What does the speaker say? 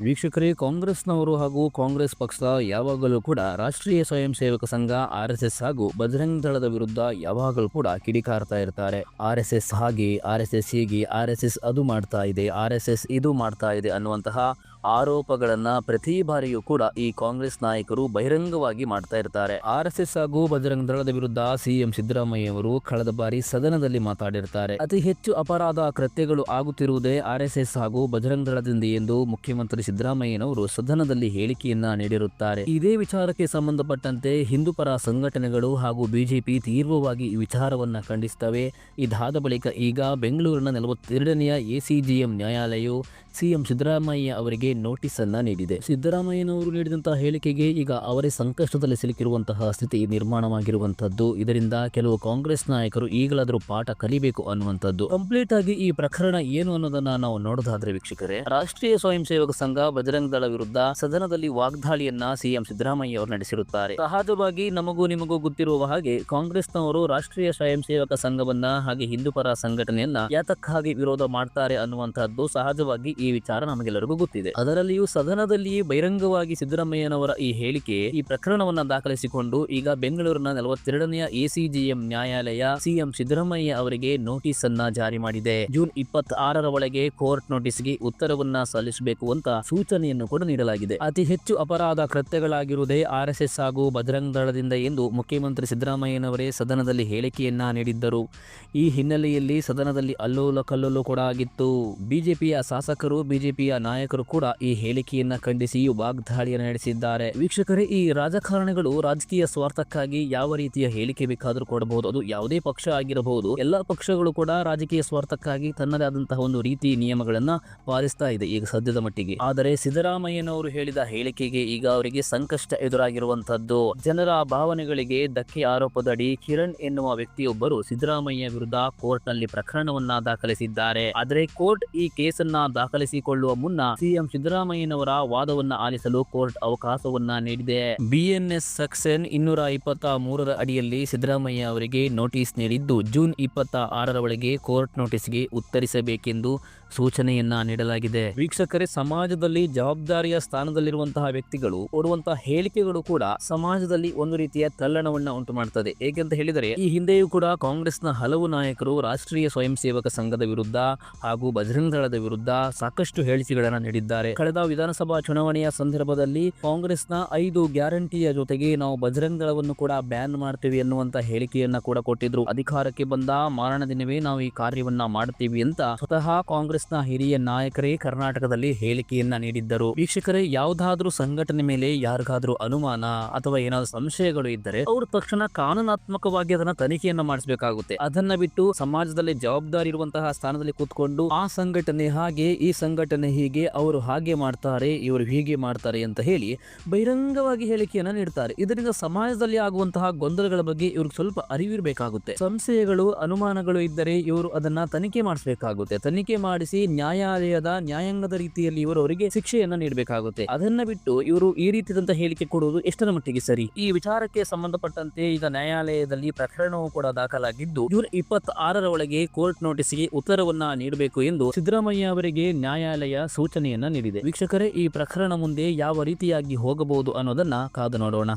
ವೀಕ್ಷಕರೇ, ಕಾಂಗ್ರೆಸ್ನವರು ಹಾಗೂ ಕಾಂಗ್ರೆಸ್ ಪಕ್ಷ ಯಾವಾಗಲೂ ಕೂಡ ರಾಷ್ಟ್ರೀಯ ಸ್ವಯಂ ಸೇವಕ ಸಂಘ, ಆರ್ ಹಾಗೂ ಬಜರಂಗ್ ದಳದ ವಿರುದ್ಧ ಯಾವಾಗಲೂ ಕೂಡ ಕಿಡಿಕಾರ್ತಾ ಇರ್ತಾರೆ. ಆರ್ ಹಾಗೆ, ಆರ್ ಎಸ್ ಹೀಗೆ, ಆರ್ ಅದು ಮಾಡ್ತಾ ಇದೆ, ಆರ್ ಇದು ಮಾಡ್ತಾ ಇದೆ ಅನ್ನುವಂತಹ ಆರೋಪಗಳನ್ನ ಪ್ರತಿ ಬಾರಿಯೂ ಕೂಡ ಈ ಕಾಂಗ್ರೆಸ್ ನಾಯಕರು ಬಹಿರಂಗವಾಗಿ ಮಾಡ್ತಾ ಇರ್ತಾರೆ. ಆರ್ ಎಸ್ ಹಾಗೂ ಬಜರಂಗ ದಳದ ವಿರುದ್ಧ ಸಿಎಂ ಸಿದ್ದರಾಮಯ್ಯ ಅವರು ಕಳೆದ ಬಾರಿ ಸದನದಲ್ಲಿ ಮಾತಾಡಿರ್ತಾರೆ. ಅತಿ ಹೆಚ್ಚು ಅಪರಾಧ ಕೃತ್ಯಗಳು ಆಗುತ್ತಿರುವುದೇ ಆರ್ ಹಾಗೂ ಬಜರಂಗ ದಳದಿಂದ ಎಂದು ಮುಖ್ಯಮಂತ್ರಿ ಸಿದ್ದರಾಮಯ್ಯನವರು ಸದನದಲ್ಲಿ ಹೇಳಿಕೆಯನ್ನ ನೀಡಿರುತ್ತಾರೆ. ಇದೇ ವಿಚಾರಕ್ಕೆ ಸಂಬಂಧಪಟ್ಟಂತೆ ಹಿಂದೂ ಪರ ಸಂಘಟನೆಗಳು ಹಾಗೂ ಬಿಜೆಪಿ ತೀವ್ರವಾಗಿ ಈ ವಿಚಾರವನ್ನ ಖಂಡಿಸ್ತವೆ ಇದಾದ ಬಳಿಕ ಈಗ ಬೆಂಗಳೂರಿನ ನಲವತ್ತೆರಡನೆಯ ಎಸಿಜಿಎಂ ನ್ಯಾಯಾಲಯವು ಸಿಎಂ ಸಿದ್ದರಾಮಯ್ಯ ಅವರಿಗೆ ನೋಟಿಸ್ ಅನ್ನ ನೀಡಿದೆ. ಸಿದ್ದರಾಮಯ್ಯನವರು ನೀಡಿದಂತಹ ಹೇಳಿಕೆಗೆ ಈಗ ಅವರೇ ಸಂಕಷ್ಟದಲ್ಲಿ ಸಿಲುಕಿರುವಂತಹ ಸ್ಥಿತಿ ನಿರ್ಮಾಣವಾಗಿರುವಂತದ್ದು ಇದರಿಂದ ಕೆಲವು ಕಾಂಗ್ರೆಸ್ ನಾಯಕರು ಈಗಲಾದರೂ ಪಾಠ ಕಲಿಬೇಕು ಅನ್ನುವಂಥದ್ದು. ಕಂಪ್ಲೀಟ್ ಆಗಿ ಈ ಪ್ರಕರಣ ಏನು ಅನ್ನೋದನ್ನ ನಾವು ನೋಡೋದಾದ್ರೆ ವೀಕ್ಷಕರೇ, ರಾಷ್ಟ್ರೀಯ ಸ್ವಯಂ ಸೇವಕ ಸಂಘ ಬಜರಂಗ ದಳ ವಿರುದ್ಧ ಸದನದಲ್ಲಿ ವಾಗ್ದಾಳಿಯನ್ನ ಸಿಎಂ ಸಿದ್ದರಾಮಯ್ಯ ಅವರು ನಡೆಸಿರುತ್ತಾರೆ. ಸಹಜವಾಗಿ ನಮಗೂ ನಿಮಗೂ ಗೊತ್ತಿರುವ ಹಾಗೆ ಕಾಂಗ್ರೆಸ್ನವರು ರಾಷ್ಟ್ರೀಯ ಸ್ವಯಂ ಸೇವಕ ಸಂಘವನ್ನ ಹಾಗೆ ಹಿಂದೂ ಪರ ಸಂಘಟನೆಯನ್ನ ಯಾತಕ್ಕಾಗಿ ವಿರೋಧ ಮಾಡ್ತಾರೆ ಅನ್ನುವಂತಹದ್ದು ಸಹಜವಾಗಿ ವಿಚಾರ ನಮಗೆಲ್ಲರಿಗೂ ಗೊತ್ತಿದೆ. ಅದರಲ್ಲಿಯೂ ಸದನದಲ್ಲಿ ಬಹಿರಂಗವಾಗಿ ಸಿದ್ದರಾಮಯ್ಯನವರ ಈ ಹೇಳಿಕೆ ಈ ಪ್ರಕರಣವನ್ನ ದಾಖಲಿಸಿಕೊಂಡು ಈಗ ಬೆಂಗಳೂರಿನ ನಲವತ್ತೆರಡನೆಯ ಎಸಿಜಿಎಂ ನ್ಯಾಯಾಲಯ ಸಿಎಂ ಸಿದ್ದರಾಮಯ್ಯ ಅವರಿಗೆ ನೋಟಿಸ್ ಅನ್ನ ಜಾರಿ ಮಾಡಿದೆ. ಜೂನ್ ಇಪ್ಪತ್ತಾರರ ಒಳಗೆ ಕೋರ್ಟ್ ನೋಟಿಸ್ಗೆ ಉತ್ತರವನ್ನ ಸಲ್ಲಿಸಬೇಕು ಅಂತ ಸೂಚನೆಯನ್ನು ಕೂಡ ನೀಡಲಾಗಿದೆ. ಅತಿ ಹೆಚ್ಚು ಅಪರಾಧ ಕೃತ್ಯಗಳಾಗಿರುವುದೇ ಆರ್ಎಸ್ಎಸ್ ಎಸ್ ಎಸ್ ಹಾಗೂ ಭದ್ರಂಗ ದಳದಿಂದ ಎಂದು ಮುಖ್ಯಮಂತ್ರಿ ಸಿದ್ದರಾಮಯ್ಯನವರೇ ಸದನದಲ್ಲಿ ಹೇಳಿಕೆಯನ್ನ ನೀಡಿದ್ದರು. ಈ ಹಿನ್ನೆಲೆಯಲ್ಲಿ ಸದನದಲ್ಲಿ ಅಲ್ಲೋಲ ಕಲ್ಲೋಲು ಕೂಡ ಆಗಿತ್ತು. ಬಿಜೆಪಿಯ ಶಾಸಕರು ಬಿಜೆಪಿಯ ನಾಯಕರು ಕೂಡ ಈ ಹೇಳಿಕೆಯನ್ನ ಖಂಡಿಸಿ ವಾಗ್ದಾಳಿಯನ್ನು ನಡೆಸಿದ್ದಾರೆ. ವೀಕ್ಷಕರೇ, ಈ ರಾಜಕಾರಣಿಗಳು ರಾಜಕೀಯ ಸ್ವಾರ್ಥಕ್ಕಾಗಿ ಯಾವ ರೀತಿಯ ಹೇಳಿಕೆ ಬೇಕಾದರೂ ಕೊಡಬಹುದು. ಅದು ಯಾವುದೇ ಪಕ್ಷ ಆಗಿರಬಹುದು. ಎಲ್ಲಾ ಪಕ್ಷಗಳು ಕೂಡ ರಾಜಕೀಯ ಸ್ವಾರ್ಥಕ್ಕಾಗಿ ತನ್ನದೇ ಆದಂತಹ ಒಂದು ರೀತಿ ನಿಯಮಗಳನ್ನ ಪಾಲಿಸ್ತಾ ಇದೆ ಈಗ ಸದ್ಯದ ಮಟ್ಟಿಗೆ. ಆದರೆ ಸಿದ್ದರಾಮಯ್ಯನವರು ಹೇಳಿದ ಹೇಳಿಕೆಗೆ ಈಗ ಅವರಿಗೆ ಸಂಕಷ್ಟ ಎದುರಾಗಿರುವಂತದ್ದು ಜನರ ಭಾವನೆಗಳಿಗೆ ಧಕ್ಕೆ ಆರೋಪದಡಿ ಕಿರಣ್ ಎನ್ನುವ ವ್ಯಕ್ತಿಯೊಬ್ಬರು ಸಿದ್ದರಾಮಯ್ಯ ವಿರುದ್ಧ ಕೋರ್ಟ್ನಲ್ಲಿ ಪ್ರಕರಣವನ್ನ ದಾಖಲಿಸಿದ್ದಾರೆ. ಆದರೆ ಕೋರ್ಟ್ ಈ ಕೇಸನ್ನ ದಾಖಲಿಸಿಕೊಳ್ಳುವ ಮುನ್ನ ಸಿಎಂ ಸಿದ್ದರಾಮಯ್ಯನವರ ವಾದವನ್ನ ಆಲಿಸಲು ಕೋರ್ಟ್ ಅವಕಾಶವನ್ನ ನೀಡಿದೆ. ಬಿಎನ್ಎಸ್ ಸೆಕ್ಷನ್ ಇನ್ನೂರ ಇಪ್ಪತ್ತ ಮೂರರ ಅಡಿಯಲ್ಲಿ ಸಿದ್ದರಾಮಯ್ಯ ಅವರಿಗೆ ನೋಟಿಸ್ ನೀಡಿದ್ದು, ಜೂನ್ ಇಪ್ಪತ್ತ ಆರರ ಒಳಗೆ ಕೋರ್ಟ್ ನೋಟಿಸ್ಗೆ ಉತ್ತರಿಸಬೇಕೆಂದು ಸೂಚನೆಯನ್ನ ನೀಡಲಾಗಿದೆ. ವೀಕ್ಷಕರೇ, ಸಮಾಜದಲ್ಲಿ ಜವಾಬ್ದಾರಿಯ ಸ್ಥಾನದಲ್ಲಿರುವಂತಹ ವ್ಯಕ್ತಿಗಳು ಕೊಡುವಂತಹ ಹೇಳಿಕೆಗಳು ಕೂಡ ಸಮಾಜದಲ್ಲಿ ಒಂದು ರೀತಿಯ ತಲ್ಲಣವನ್ನ ಉಂಟು ಮಾಡುತ್ತದೆ ಏಕೆಂತ ಹೇಳಿದರೆ, ಈ ಹಿಂದೆಯೂ ಕೂಡ ಕಾಂಗ್ರೆಸ್ನ ಹಲವು ನಾಯಕರು ರಾಷ್ಟ್ರೀಯ ಸ್ವಯಂ ಸೇವಕ ಸಂಘದ ವಿರುದ್ಧ ಹಾಗೂ ಬಜರಂಗ ದಳದ ವಿರುದ್ಧ ಸಾಕಷ್ಟು ಹೇಳಿಕೆಗಳನ್ನು ನೀಡಿದ್ದಾರೆ. ಕಳೆದ ವಿಧಾನಸಭಾ ಚುನಾವಣೆಯ ಸಂದರ್ಭದಲ್ಲಿ ಕಾಂಗ್ರೆಸ್ನ ಐದು ಗ್ಯಾರಂಟಿಯ ಜೊತೆಗೆ ನಾವು ಬಜರಂಗ ದಳವನ್ನು ಕೂಡ ಬ್ಯಾನ್ ಮಾಡ್ತೀವಿ ಎನ್ನುವಂತ ಹೇಳಿಕೆಯನ್ನ ಕೂಡ ಕೊಟ್ಟಿದ್ರು. ಅಧಿಕಾರಕ್ಕೆ ಬಂದ ಮಾರಣ ದಿನವೇ ನಾವು ಈ ಕಾರ್ಯವನ್ನ ಮಾಡ್ತೀವಿ ಅಂತ ಸ್ವತಃ ಕಾಂಗ್ರೆಸ್ನ ಹಿರಿಯ ನಾಯಕರೇ ಕರ್ನಾಟಕದಲ್ಲಿ ಹೇಳಿಕೆಯನ್ನ ನೀಡಿದ್ದರು. ವೀಕ್ಷಕರೇ, ಯಾವುದಾದ್ರೂ ಸಂಘಟನೆ ಮೇಲೆ ಯಾರಿಗಾದ್ರೂ ಅನುಮಾನ ಅಥವಾ ಏನಾದ್ರು ಸಂಶಯಗಳು ಇದ್ದರೆ ಅವರು ತಕ್ಷಣ ಕಾನೂನಾತ್ಮಕವಾಗಿ ಅದನ್ನ ತನಿಖೆಯನ್ನ ಮಾಡಿಸಬೇಕಾಗುತ್ತೆ. ಅದನ್ನ ಬಿಟ್ಟು ಸಮಾಜದಲ್ಲಿ ಜವಾಬ್ದಾರಿ ಇರುವಂತಹ ಸ್ಥಾನದಲ್ಲಿ ಕೂತ್ಕೊಂಡು ಆ ಸಂಘಟನೆ ಹಾಗೆ, ಈ ಸಂಘಟನೆ ಹೀಗೆ, ಅವರು ಹಾಗೆ ಮಾಡ್ತಾರೆ, ಇವರು ಹೀಗೆ ಮಾಡ್ತಾರೆ ಅಂತ ಹೇಳಿ ಬಹಿರಂಗವಾಗಿ ಹೇಳಿಕೆಯನ್ನ ನೀಡ್ತಾರೆ. ಇದರಿಂದ ಸಮಾಜದಲ್ಲಿ ಆಗುವಂತಹ ಗೊಂದಲಗಳ ಬಗ್ಗೆ ಇವ್ರಿಗೆ ಸ್ವಲ್ಪ ಅರಿವಿರಬೇಕಾಗುತ್ತೆ. ಸಂಶಯಗಳು, ಅನುಮಾನಗಳು ಇದ್ದರೆ ಇವರು ಅದನ್ನ ತನಿಖೆ ಮಾಡಿಸಬೇಕಾಗುತ್ತೆ. ತನಿಖೆ ಮಾಡಿಸಿ ನ್ಯಾಯಾಲಯದ ನ್ಯಾಯಾಂಗದ ರೀತಿಯಲ್ಲಿ ಇವರು ಅವರಿಗೆ ಶಿಕ್ಷೆಯನ್ನ ನೀಡಬೇಕಾಗುತ್ತೆ. ಅದನ್ನ ಬಿಟ್ಟು ಇವರು ಈ ರೀತಿಯಾದಂತಹ ಹೇಳಿಕೆ ಕೊಡುವುದು ಎಷ್ಟರ ಮಟ್ಟಿಗೆ ಸರಿ? ಈ ವಿಚಾರಕ್ಕೆ ಸಂಬಂಧಪಟ್ಟಂತೆ ಈಗ ನ್ಯಾಯಾಲಯದಲ್ಲಿ ಪ್ರಕರಣವು ಕೂಡ ದಾಖಲಾಗಿದ್ದು ಜೂನ್ ಇಪ್ಪತ್ತ ಆರರ ಒಳಗೆ ಕೋರ್ಟ್ ನೋಟಿಸ್ಗೆ ಉತ್ತರವನ್ನ ನೀಡಬೇಕು ಎಂದು ಸಿದ್ದರಾಮಯ್ಯ ಅವರಿಗೆ ನ್ಯಾಯಾಲಯ ಸೂಚನೆಯನ್ನ ನೀಡಿದೆ. ವೀಕ್ಷಕರೇ, ಈ ಪ್ರಕರಣ ಮುಂದೆ ಯಾವ ರೀತಿಯಾಗಿ ಹೋಗಬಹುದು ಅನ್ನೋದನ್ನ ಕಾದು ನೋಡೋಣ.